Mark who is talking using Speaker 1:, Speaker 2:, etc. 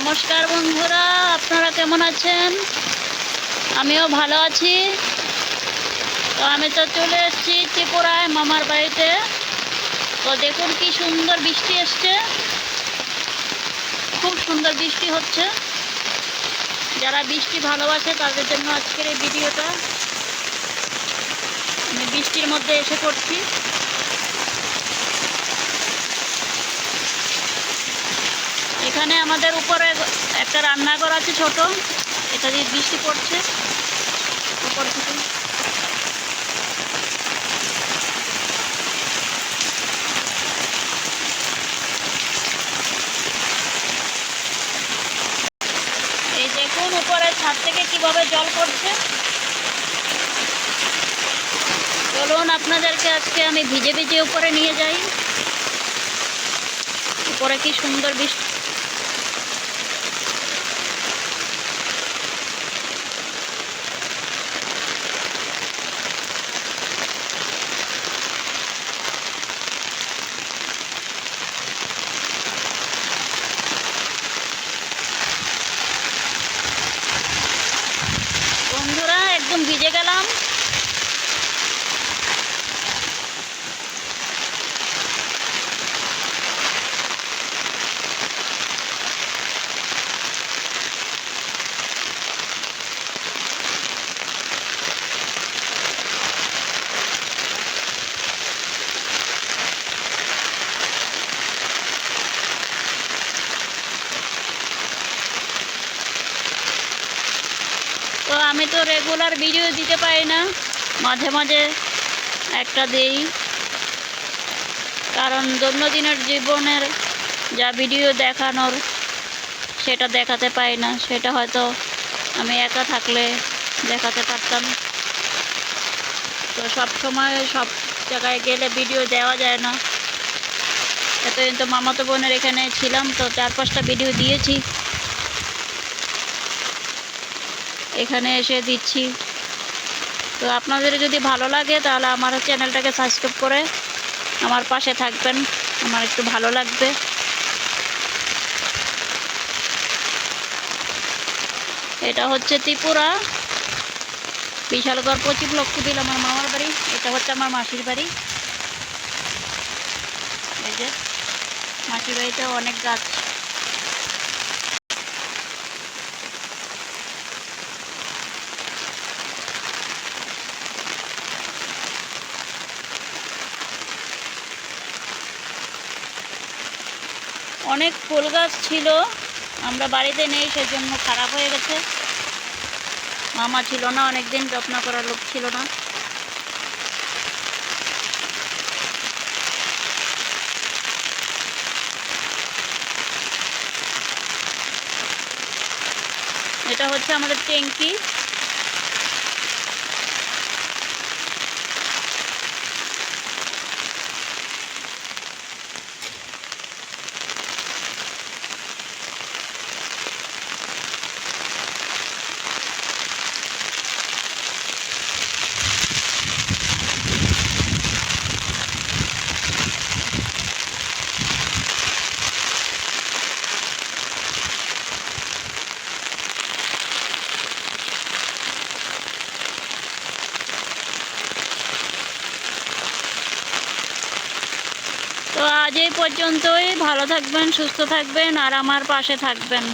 Speaker 1: নমস্কার বন্ধুরা, আপনারা কেমন আছেন? আমিও ভালো আছি। তো আমি তো চলে এসেছি ত্রিপুরায়, মামার বাড়িতে। তো দেখুন কি সুন্দর বৃষ্টি এসছে। খুব সুন্দর বৃষ্টি হচ্ছে। যারা বৃষ্টি ভালোবাসে তাদের জন্য আজকের এই ভিডিওটা। আমি বৃষ্টির মধ্যে এসে পড়ছি। এখানে আমাদের উপরে একটা রান্নাঘর আছে ছোট, এটা দিয়ে বৃষ্টি পড়ছে। উপর থেকে। এই দেখুন উপরে ছাদ থেকে কীভাবে জল পড়ছে। চলুন আপনাদেরকে আজকে আমি ভিজে ভিজে উপরে নিয়ে যাই। উপরে কি সুন্দর বৃষ্টি বন্ধুরা একদম ভিজে গেলাম তো আমি তো রেগুলার ভিডিও দিতে পারি না। মাঝে মাঝে একটা দেই। কারণ দৈনন্দিনের জীবনের যা ভিডিও দেখানোর, সেটা দেখাতে পাই না। সেটা হয়তো আমি একা থাকলে দেখাতে পারতাম। তো সব সময় সব জায়গায় গেলে ভিডিও দেওয়া যায় না। এতদিন তো মামাতো বোনের এখানে ছিলাম, তো চার পাঁচটা ভিডিও দিয়েছি। এখানে এসে দিচ্ছি। তো আপনাদের যদি ভালো লাগে তাহলে আমার চ্যানেলটাকে সাবস্ক্রাইব করে আমার পাশে থাকবেন। আমার একটু ভালো লাগবে। এটা হচ্ছে ত্রিপুরা। বিশালগড় পশ্চিম লক্ষ্মীবিল আমার মামার বাড়ি। এটা হচ্ছে আমার মাসির বাড়ি। এই যে, মাসির বাড়িতে অনেক গাছ। অনেক ফুল গাছ ছিল, আমরা বাড়িতে নেই, সেজন্য খারাপ হয়ে গেছে। মামা ছিল না অনেক দিন যত্ন করার লোক ছিল না। এটা হচ্ছে আমাদের ট্যাঙ্কি তো আজ এই পর্যন্তই। ভালো থাকবেন সুস্থ থাকবেন আর আমার পাশে থাকবেন।